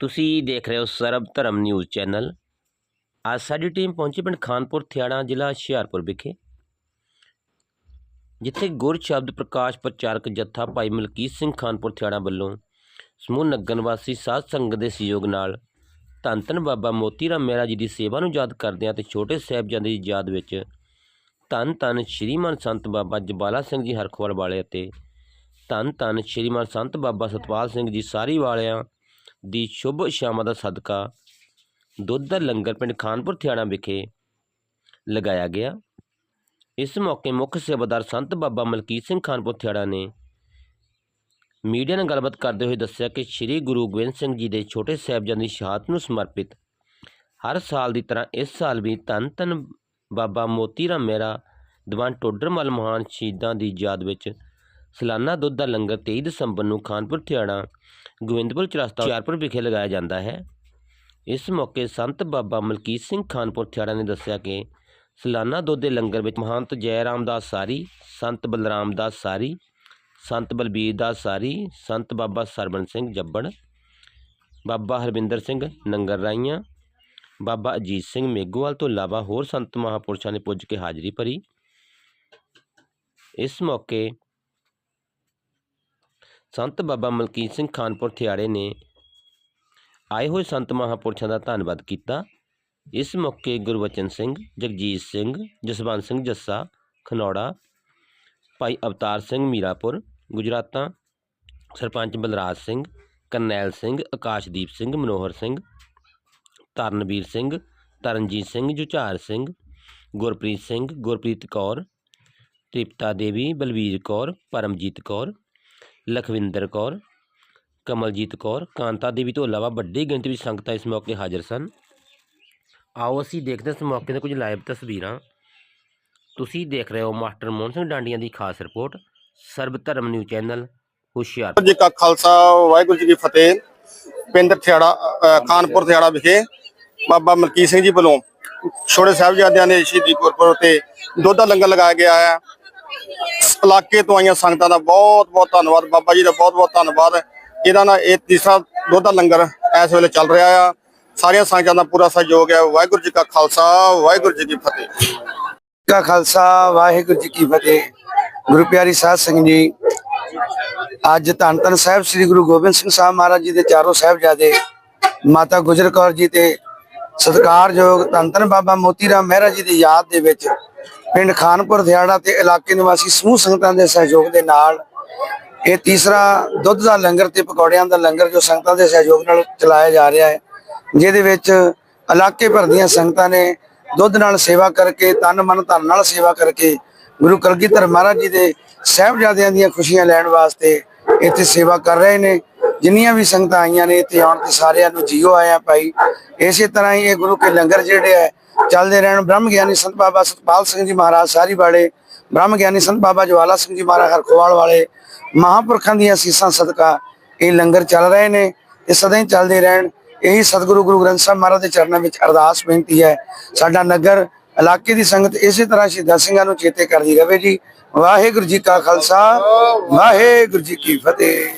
ਤੁਸੀਂ ਦੇਖ ਰਹੇ ਹੋ ਸਰਬ ਧਰਮ ਨਿਊਜ਼ ਚੈਨਲ। ਅੱਜ ਸਾਡੀ ਟੀਮ ਪਹੁੰਚੀ ਪਿੰਡ ਖਾਨਪੁਰ ਥਿਆੜਾ ਜ਼ਿਲ੍ਹਾ ਹੁਸ਼ਿਆਰਪੁਰ ਵਿਖੇ। ਜਿੱਥੇ ਗੁਰ ਸ਼ਬਦ ਪ੍ਰਕਾਸ਼ ਪ੍ਰਚਾਰਕ ਜੱਥਾ ਭਾਈ ਮਲਕੀਤ ਸਿੰਘ ਖਾਨਪੁਰ ਥਿਆੜਾ ਵੱਲੋਂ ਸਮੂਹ ਨਗਨ ਵਾਸੀ ਸਾਧ ਸੰਗਤ ਦੇ ਸਹਿਯੋਗ ਨਾਲ ਧੰਨ ਧੰਨ ਬਾਬਾ ਮੋਤੀ ਰਾਮ ਮਹਿਰਾ ਜੀ ਦੀ ਸੇਵਾ ਨੂੰ ਯਾਦ ਕਰਦਿਆਂ ਤੇ ਛੋਟੇ ਸਾਹਿਬਜ਼ਾਦੇ ਦੀ ਯਾਦ ਵਿੱਚ ਧੰਨ ਧੰਨ ਸ਼੍ਰੀਮਾਨ ਸੰਤ ਬਾਬਾ ਜਬਾਲਾ ਸਿੰਘ ਜੀ ਹਰਖਵਾਲ ਵਾਲੇ ਅਤੇ ਧੰਨ ਧੰਨ ਸ਼੍ਰੀਮਾਨ ਸੰਤ ਬਾਬਾ ਸਤਪਾਲ ਸਿੰਘ ਜੀ ਸਾਰੀ ਵਾਲਿਆਂ ਦੀ ਸ਼ੁਭ ਇਛਾਵਾਂ ਦਾ ਸਦਕਾ ਦੁੱਧ ਦਾ ਲੰਗਰ ਪਿੰਡ ਖਾਨਪੁਰ ਥਿਆਣਾ ਵਿਖੇ ਲਗਾਇਆ ਗਿਆ। ਇਸ ਮੌਕੇ ਮੁੱਖ ਸੇਵਾਦਾਰ ਸੰਤ ਬਾਬਾ ਮਲਕੀਤ ਸਿੰਘ ਖਾਨਪੁਰ ਥਿਆੜਾ ਨੇ ਮੀਡੀਆ ਨਾਲ ਗੱਲਬਾਤ ਕਰਦੇ ਹੋਏ ਦੱਸਿਆ ਕਿ ਸ੍ਰੀ ਗੁਰੂ ਗੋਬਿੰਦ ਸਿੰਘ ਜੀ ਦੇ ਛੋਟੇ ਸਾਹਿਬਜ਼ਾਦੇ ਦੀ ਸ਼ਹਾਦਤ ਨੂੰ ਸਮਰਪਿਤ ਹਰ ਸਾਲ ਦੀ ਤਰ੍ਹਾਂ ਇਸ ਸਾਲ ਵੀ ਧੰਨ ਧੰਨ ਬਾਬਾ ਮੋਤੀ ਰਾਮ ਮਹਿਰਾ ਦੀਵਾਨ ਟੋਡਰਮਲ ਮਹਾਨ ਸ਼ਹੀਦਾਂ ਦੀ ਯਾਦ ਵਿੱਚ ਸਾਲਾਨਾ ਦੁੱਧ ਦਾ ਲੰਗਰ 23 ਦਸੰਬਰ ਨੂੰ ਖਾਨਪੁਰ ਥਿਆੜਾ ਗੋਬਿੰਦਪੁਰ ਚਰਸਤਾ ਹੁਸ਼ਿਆਰਪੁਰ ਵਿਖੇ ਲਗਾਇਆ ਜਾਂਦਾ ਹੈ। ਇਸ ਮੌਕੇ ਸੰਤ ਬਾਬਾ ਮਲਕੀਤ ਸਿੰਘ ਖਾਨਪੁਰ ਥਿਆੜਾ ਨੇ ਦੱਸਿਆ ਕਿ ਸਾਲਾਨਾ ਦੁੱਧ ਦੇ ਲੰਗਰ ਵਿੱਚ ਮਹੰਤ ਜੈ ਰਾਮਦਾਸ ਸਾਰੀ, ਸੰਤ ਬਲਰਾਮ ਦਾਸ ਸਾਰੀ, ਸੰਤ ਬਲਬੀਰ ਦਾਸ ਸਾਰੀ, ਸੰਤ ਬਾਬਾ ਸਰਵਣ ਸਿੰਘ ਜੱਬੜ, ਬਾਬਾ ਹਰਵਿੰਦਰ ਸਿੰਘ ਨੰਗਰ ਰਾਈਆਂ, ਬਾਬਾ ਅਜੀਤ ਸਿੰਘ ਮੇਗੋਵਾਲ ਤੋਂ ਇਲਾਵਾ ਹੋਰ ਸੰਤ ਮਹਾਪੁਰਸ਼ਾਂ ਨੇ ਪੁੱਜ ਕੇ ਹਾਜ਼ਰੀ ਭਰੀ। ਇਸ ਮੌਕੇ ਸੰਤ ਬਾਬਾ ਮਲਕੀਤ ਸਿੰਘ ਖਾਨਪੁਰ ਥਿਆੜੇ ਨੇ ਆਏ ਹੋਏ ਸੰਤ ਮਹਾਪੁਰਸ਼ਾਂ ਦਾ ਧੰਨਵਾਦ ਕੀਤਾ। ਇਸ ਮੌਕੇ ਗੁਰਵਚਨ ਸਿੰਘ, ਜਗਜੀਤ ਸਿੰਘ, ਜਸਵੰਤ ਸਿੰਘ ਜੱਸਾ, ਖਨੌੜਾ, ਭਾਈ ਅਵਤਾਰ ਸਿੰਘ ਮੀਰਾਪੁਰ, ਗੁਜਰਾਤਾਂ, ਸਰਪੰਚ ਬਲਰਾਜ ਸਿੰਘ, ਕਰਨੈਲ ਸਿੰਘ, ਆਕਾਸ਼ਦੀਪ ਸਿੰਘ, ਮਨੋਹਰ ਸਿੰਘ ਤਰਨਵੀਰ ਸਿੰਘ, ਤਰਨਜੀਤ ਸਿੰਘ, ਜੁਝਾਰ ਸਿੰਘ, ਗੁਰਪ੍ਰੀਤ ਸਿੰਘ, ਗੁਰਪ੍ਰੀਤ ਕੌਰ, ਤ੍ਰਿਪਤਾ ਦੇਵੀ, ਬਲਵੀਰ ਕੌਰ, ਪਰਮਜੀਤ ਕੌਰ ਲਖਵਿੰਦਰ ਕੌਰ, ਕਮਲਜੀਤ ਕੌਰ, ਕਾਂਤਾ ਦੇਵੀ ਤੋਂ ਇਲਾਵਾ ਵੱਡੀ ਗਿਣਤੀ ਵਿੱਚ ਸੰਗਤਾਂ ਇਸ ਮੌਕੇ ਹਾਜ਼ਰ ਸਨ। ਆਓ ਅਸੀਂ ਦੇਖਦੇ ਹਾਂ ਇਸ ਮੌਕੇ ਦੇ ਕੁਝ ਲਾਈਵ ਤਸਵੀਰਾਂ। ਤੁਸੀਂ ਦੇਖ ਰਹੇ ਹੋ ਮਾਸਟਰ ਮੋਹਨ ਸਿੰਘ ਡਾਂਡੀਆਂ ਦੀ ਖਾਸ ਰਿਪੋਰਟ, ਸਰਬ ਧਰਮ ਨਿਊ ਚੈਨਲ ਹੁਸ਼ਿਆਰ ਜੀ ਕਾ ਖਾਲਸਾ, ਵਾਹਿਗੁਰੂ ਜੀ ਕੀ ਫਤਿਹ। ਪਿੰਡ ਥਿਆੜਾ ਖਾਨਪੁਰ ਥਿਆੜਾ ਵਿਖੇ ਬਾਬਾ ਮਲਕੀਤ ਸਿੰਘ ਜੀ ਵੱਲੋਂ ਛੋਟੇ ਸਾਹਿਬਜ਼ਾਦਿਆਂ ਦੇ ਸ਼ਹੀਦੀ ਗੁਰਪੁਰਬ ਤੇ ਦੁੱਧ ਦਾ ਲੰਗਰ ਲਗਾਇਆ ਗਿਆ ਹੈ। ਇਲਾਕੇ ਤੋਂ ਆਈਆਂ ਸੰਗਤਾਂ ਦਾ ਬਹੁਤ ਬਹੁਤ ਧੰਨਵਾਦ। ਬਾਬਾ ਜੀ ਦਾ ਬਹੁਤ ਬਹੁਤ ਧੰਨਵਾਦ। ਇਹਦਾ ਨਾ ਇਹ ਤੀਸਰਾ ਦੁੱਧ ਦਾ ਲੰਗਰ ਇਸ ਵੇਲੇ ਚੱਲ ਰਿਹਾ ਆ। ਸਾਰੀਆਂ ਸੰਗਤਾਂ ਦਾ ਪੂਰਾ ਸਹਿਯੋਗ ਹੈ ਵਾਹਿਗੁਰੂ ਜੀ ਕਾ ਖਾਲਸਾ, ਵਾਹਿਗੁਰੂ ਜੀ ਕੀ ਫਤਿਹ। ਕਾ ਖਾਲਸਾ, ਵਾਹਿਗੁਰੂ ਜੀ ਕੀ ਫਤਿਹ। ਗੁਰੂ ਪਿਆਰੀ ਸਾਧ ਸੰਗਤ ਜੀ, ਅੱਜ ਧੰਨ ਧੰਨ ਸਾਹਿਬ ਸ੍ਰੀ ਗੁਰੂ ਗੋਬਿੰਦ ਸਿੰਘ ਸਾਹਿਬ ਮਹਾਰਾਜ ਜੀ ਦੇ ਚਾਰੋਂ ਸਾਹਿਬਜ਼ਾਦੇ, ਮਾਤਾ ਗੁਜਰ ਕੌਰ ਜੀ ਤੇ ਸਤਿਕਾਰਯੋਗ ਧੰਨ ਧੰਨ ਬਾਬਾ ਮੋਤੀ ਰਾਮ ਮਹਿਰਾ ਜੀ ਦੀ ਯਾਦ ਦੇ ਵਿੱਚ ਪਿੰਡ ਖਾਨਪੁਰ, ਦਿਹਾੜਾ ਤੇ ਇਲਾਕੇ ਨਿਵਾਸੀ ਸਮੂਹ ਸੰਗਤਾਂ ਦੇ ਸਹਿਯੋਗ ਦੇ ਨਾਲ ਇਹ ਤੀਸਰਾ ਦੁੱਧ ਦਾ ਲੰਗਰ ਤੇ ਪਕੌੜਿਆਂ ਦਾ ਲੰਗਰ ਜੋ ਸੰਗਤਾਂ ਦੇ ਸਹਿਯੋਗ ਨਾਲ ਚਲਾਇਆ ਜਾ ਰਿਹਾ ਹੈ, ਜਿਹਦੇ ਵਿੱਚ ਇਲਾਕੇ ਭਰ ਦੀਆਂ ਸੰਗਤਾਂ ਨੇ ਦੁੱਧ ਨਾਲ ਸੇਵਾ ਕਰਕੇ, ਤਨ ਮਨ ਧਨ ਨਾਲ ਸੇਵਾ ਕਰਕੇ ਗੁਰੂ ਕਲਗੀਧਰ ਮਹਾਰਾਜ ਜੀ ਦੇ ਸਹਿਬਜ਼ਾਦਿਆਂ ਦੀਆਂ ਖੁਸ਼ੀਆਂ ਲੈਣ ਵਾਸਤੇ ਇੱਥੇ ਸੇਵਾ ਕਰ ਰਹੇ ਨੇ। ਜਿੰਨੀਆਂ ਵੀ ਸੰਗਤਾਂ ਆਈਆਂ ਨੇ, ਇੱਥੇ ਆਉਣ ਤੇ ਸਾਰਿਆਂ ਨੂੰ ਜੀਓ ਆਇਆ ਭਾਈ। ਇਸੇ ਤਰ੍ਹਾਂ ਹੀ ਇਹ ਗੁਰੂ ਕੇ ਲੰਗਰ ਜਿਹੜੇ ਹੈ ਚੱਲਦੇ ਰਹਿਣ। ਬ੍ਰਹਮ ਗਿਆਨੀ ਸੰਤ ਬਾਬਾ ਸਤਪਾਲ ਸਿੰਘ ਜੀ ਮਹਾਰਾਜ ਸਾਰੀ ਵਾਲੇ ਬ੍ਰਹਮ ਗਿਆਨੀ ਸੰਤ ਬਾਬਾ ਜਵਾਲਾ ਸਿੰਘ ਜੀ ਮਹਾਰਾਜ ਹਰਖੋਵਾਲ ਵਾਲੇ, ਮਹਾਂਪੁਰਖਾਂ ਦੀਆਂ ਸੀਸਾਂ ਸਦਕਾ ਇਹ ਲੰਗਰ ਚੱਲ ਰਹੇ ਨੇ ਇਹ ਸਦਾ ਹੀ ਚੱਲਦੇ ਰਹਿਣ। ਇਹੀ ਸਤਿਗੁਰੂ ਗੁਰੂ ਗ੍ਰੰਥ ਸਾਹਿਬ ਮਹਾਰਾਜ ਦੇ ਚਰਨਾਂ ਵਿੱਚ ਅਰਦਾਸ ਬੇਨਤੀ ਹੈ। ਸਾਡਾ ਨਗਰ, ਇਲਾਕੇ ਦੀ ਸੰਗਤ ਇਸੇ ਤਰ੍ਹਾਂ ਸ਼ਹੀਦਾਂ ਸਿੰਘਾਂ ਨੂੰ ਚੇਤੇ ਕਰਦੀ ਰਹੇ ਜੀ। ਵਾਹਿਗੁਰੂ ਜੀ ਕਾ ਖਾਲਸਾ, ਵਾਹਿਗੁਰੂ ਜੀ ਕੀ ਫਤਿਹ।